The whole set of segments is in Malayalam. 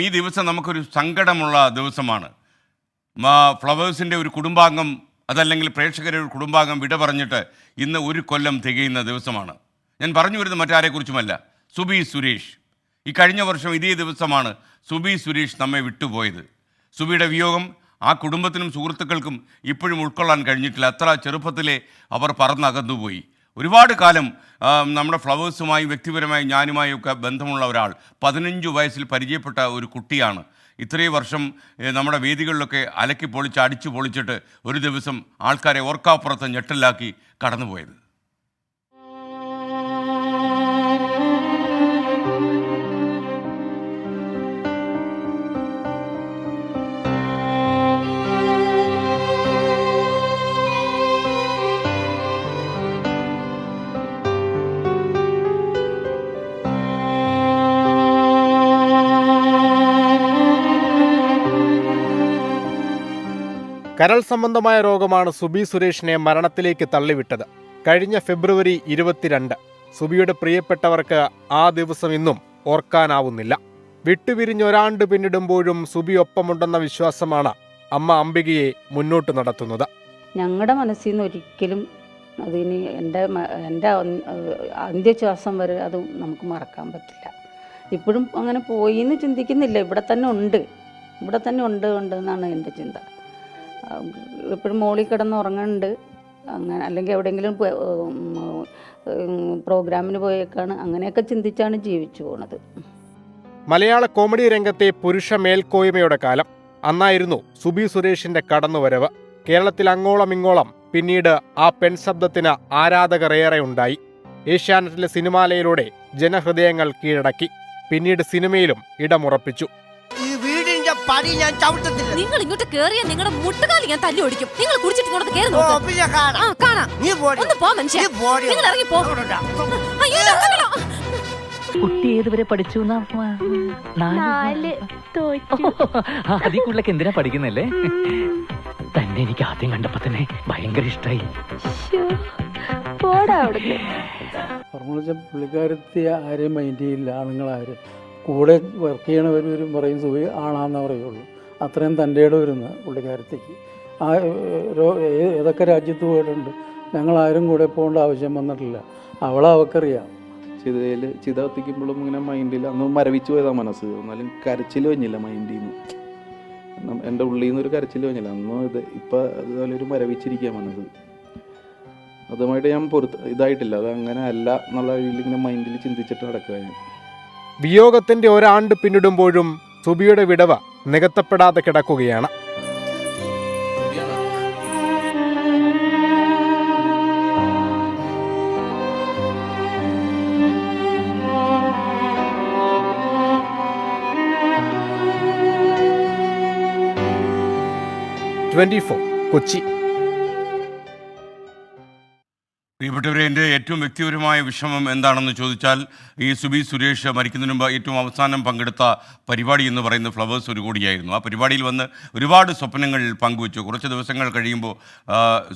ഈ ദിവസം നമുക്കൊരു സങ്കടമുള്ള ദിവസമാണ്. ഫ്ലവേഴ്സിന്റെ ഒരു കുടുംബാംഗം അതല്ലെങ്കിൽ പ്രേക്ഷകരുടെ ഒരു കുടുംബാംഗം വിട പറഞ്ഞിട്ട് ഇന്ന് ഒരു കൊല്ലം തികയുന്ന ദിവസമാണ്. ഞാൻ പറഞ്ഞു വരുന്നത് മറ്റാരെക്കുറിച്ചുമല്ല. സുബി സുരേഷ്. ഈ കഴിഞ്ഞ വർഷം ഇതേ ദിവസമാണ് സുബി സുരേഷ് നമ്മെ വിട്ടുപോയത്. സുബിയുടെ വിയോഗം ആ കുടുംബത്തിനും സുഹൃത്തുക്കൾക്കും ഇപ്പോഴും ഉൾക്കൊള്ളാൻ കഴിഞ്ഞിട്ടില്ല. അത്ര ചെറുപ്പത്തിലേ അവർ പറന്നകന്നുപോയി. ഒരുപാട് കാലം നമ്മുടെ ഫ്ലവേഴ്സുമായും വ്യക്തിപരമായും ഞാനുമായും ഒക്കെ ബന്ധമുള്ള ഒരാൾ പതിനഞ്ച് വയസ്സിൽ പരിചയപ്പെട്ട ഒരു കുട്ടിയാണ്. ഇത്രയും വർഷം നമ്മുടെ വേദികളിലൊക്കെ അലക്കി പൊളിച്ച് അടിച്ചു പൊളിച്ചിട്ട് ഒരു ദിവസം ആൾക്കാരെ ഓർക്കാപ്പുറത്ത് ഞെട്ടലാക്കി കടന്നുപോയത്. കരൾ സംബന്ധമായ രോഗമാണ് സുബി സുരേഷിനെ മരണത്തിലേക്ക് തള്ളിവിട്ടത്. കഴിഞ്ഞ ഫെബ്രുവരി ഇരുപത്തിരണ്ട്. സുബിയുടെ പ്രിയപ്പെട്ടവർക്ക് ആ ദിവസം ഇന്നും ഓർക്കാനാവുന്നില്ല. വിട്ടുപിരിഞ്ഞൊരാണ്ട് പിന്നിടുമ്പോഴും സുബി ഒപ്പമുണ്ടെന്ന വിശ്വാസമാണ് അമ്മ അംബികയെ മുന്നോട്ട് നടത്തുന്നത്. ഞങ്ങളുടെ മനസ്സിൽ നിന്ന് ഒരിക്കലും അതിന് എന്റെ എന്റെ അന്ത്യശ്വാസം വരെ അത് നമുക്ക് മറക്കാൻ പറ്റില്ല. ഇപ്പോഴും അങ്ങനെ പോയി എന്ന് ചിന്തിക്കുന്നില്ല. ഇവിടെ തന്നെ ഉണ്ട്. ഇവിടെ തന്നെ ഉണ്ട് ഉണ്ട് എന്നാണ് എന്റെ ചിന്ത. എപ്പോഴും മോളിൽ കിടന്ന് ഉറങ്ങുന്നുണ്ട് അങ്ങനെ അല്ലെങ്കിൽ എവിടെയെങ്കിലും പ്രോഗ്രാമിന് പോയേക്കാണ്. അങ്ങനെയൊക്കെ ചിന്തിച്ചാണ് ജീവിച്ചു പോണത്. മലയാള കോമഡി രംഗത്തെ പുരുഷ മേൽക്കോയ്മയുടെ കാലം. അന്നായിരുന്നു സുബി സുരേഷിന്റെ കടന്നുവരവ്. കേരളത്തിൽ അങ്ങോളം ഇങ്ങോളം പിന്നീട് ആ പെൺശബ്ദത്തിന് ആരാധകർ ഏറെ ഉണ്ടായി. ഏഷ്യാനെറ്റിലെ സിനിമാലയിലൂടെ ജനഹൃദയങ്ങൾ കീഴടക്കി. പിന്നീട് സിനിമയിലും ഇടമുറപ്പിച്ചു. പടി ഞാൻ ചവിട്ടത്തില്ല. നിങ്ങൾ ഇങ്ങോട്ട് കേറിയ നിങ്ങളുടെ മുട്ടുകാലി ഞാൻ തല്ലി ഓടിക്കും. നിങ്ങൾ കുടിച്ചിട്ട് ഇങ്ങോട്ട് കേറി ഓ നോക്ക് പിന്നെ ആ കാണാം. കാണാം നീ പോടി. ഒന്ന് പോ മനുഷ്യ. നീ പോടി. നിങ്ങൾ ഇറങ്ങി പോ. അവിടെ അയ്യോ ഇറങ്ങണോ? കുട്ടി ഏതുവരെ പഠിച്ചു എന്നാ? നാല്. കൂടുതലൊക്കെ എന്തിനാ പഠിക്കുന്നല്ലേ? തന്നെ എനിക്ക് ആദ്യം കണ്ടപ്പോ തന്നെ ഭയങ്കര ഇഷ്ടായി. പുള്ളിക്കാരത്തി ആരെയും മൈൻഡ് ചെയ്യില്ല. ആണുങ്ങളാരും. കൂടെ വർക്ക് ചെയ്യണവരും പറയും സുഖി ആണാന്നേ പറയുള്ളൂ. അത്രയും തന്റെ ഇടം വരുന്ന പുള്ളിക്കാരത്തേക്ക്. ആ ഏതൊക്കെ രാജ്യത്ത് പോയിട്ടുണ്ട്? ഞങ്ങളാരും കൂടെ പോകേണ്ട ആവശ്യം വന്നിട്ടില്ല. അവളെ അവക്കറിയാം. ചിതയിൽ ചിത കത്തിക്കുമ്പോഴും ഇങ്ങനെ മൈൻഡിൽ അന്ന് മരവിച്ചു പോയതാ മനസ്സ്. എന്നാലും കരച്ചിൽ വഞ്ഞില്ല മൈൻഡിൽ നിന്ന് എന്റെ ഉള്ളിൽ നിന്ന് ഒരു കരച്ചിൽ വഞ്ഞില്ല അന്ന് ഇത് ഇപ്പം അതുപോലെ ഒരു മരവിച്ചിരിക്കുക മനസ്സ്. അതുമായിട്ട് ഞാൻ പൊരുത്ത ഇതായിട്ടില്ല. അത് അങ്ങനെ അല്ല എന്നുള്ള രീതിയിൽ ഇങ്ങനെ മൈൻഡിൽ ചിന്തിച്ചിട്ട് നടക്കുക ഞാൻ. വിയോഗത്തിന്റെ ഒരാണ്ട് പിന്നിടുമ്പോഴും സുബിയുടെ വിടവ നികത്തപ്പെടാതെ കിടക്കുകയാണ്. Twenty four Kochi. പ്രിയപ്പെട്ടവരെ എന്റെ ഏറ്റവും വ്യക്തിപരമായ വിഷമം എന്താണെന്ന് ചോദിച്ചാൽ ഈ സുബി സുരേഷ് മരിക്കുന്നതിന് മുമ്പ് ഏറ്റവും അവസാനം പങ്കെടുത്ത പരിപാടി എന്ന് പറയുന്ന ഫ്ലവേഴ്സ് ഒരു കൂടിയായിരുന്നു. ആ പരിപാടിയിൽ വന്ന് ഒരുപാട് സ്വപ്നങ്ങൾ പങ്കുവച്ചു. കുറച്ച് ദിവസങ്ങൾ കഴിയുമ്പോൾ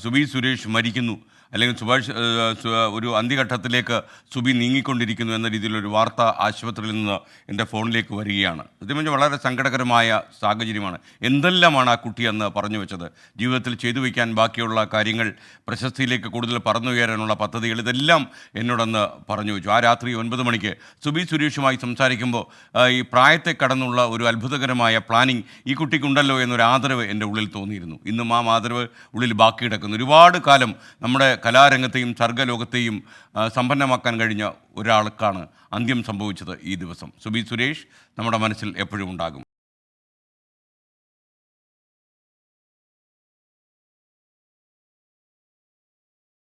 സുബി സുരേഷ് മരിക്കുന്നു. അല്ലെങ്കിൽ സുഭാഷ് ഒരു അന്ത്യഘട്ടത്തിലേക്ക് സുബി നീങ്ങിക്കൊണ്ടിരിക്കുന്നു എന്ന രീതിയിലൊരു വാർത്ത ആശുപത്രിയിൽ നിന്ന് എന്റെ ഫോണിലേക്ക് വരികയാണ്. സത്യം വളരെ സങ്കടകരമായ സാഹചര്യമാണ്. എന്തെല്ലാമാണ് ആ കുട്ടി അന്ന് പറഞ്ഞു വെച്ചത്? ജീവിതത്തിൽ ചെയ്തു വയ്ക്കാൻ ബാക്കിയുള്ള കാര്യങ്ങൾ പ്രശസ്തിയിലേക്ക് കൂടുതൽ പറന്നുയരാനുള്ള പദ്ധതികൾ ഇതെല്ലാം എന്നോടന്ന് പറഞ്ഞു വെച്ചു. ആ രാത്രി ഒൻപത് മണിക്ക് സുബി സുരേഷുമായി സംസാരിക്കുമ്പോൾ ഈ പ്രായത്തെ കടന്നുള്ള ഒരു അത്ഭുതകരമായ പ്ലാനിങ് ഈ കുട്ടിക്കുണ്ടല്ലോ എന്നൊരു ആദരവ് എന്റെ ഉള്ളിൽ തോന്നിയിരുന്നു. ഇന്നും ആ ആദരവ് ഉള്ളിൽ ബാക്കി കിടക്കുന്നു. ഒരുപാട് കാലം നമ്മുടെ കലാരംഗത്തെയും സർഗലോകത്തെയും സമ്പന്നമാക്കാൻ കഴിഞ്ഞ ഒരാൾക്കാണ് അന്ത്യം സംഭവിച്ചത് ഈ ദിവസം. സുബി സുരേഷ് നമ്മുടെ മനസ്സിൽ എപ്പോഴും ഉണ്ടാകും.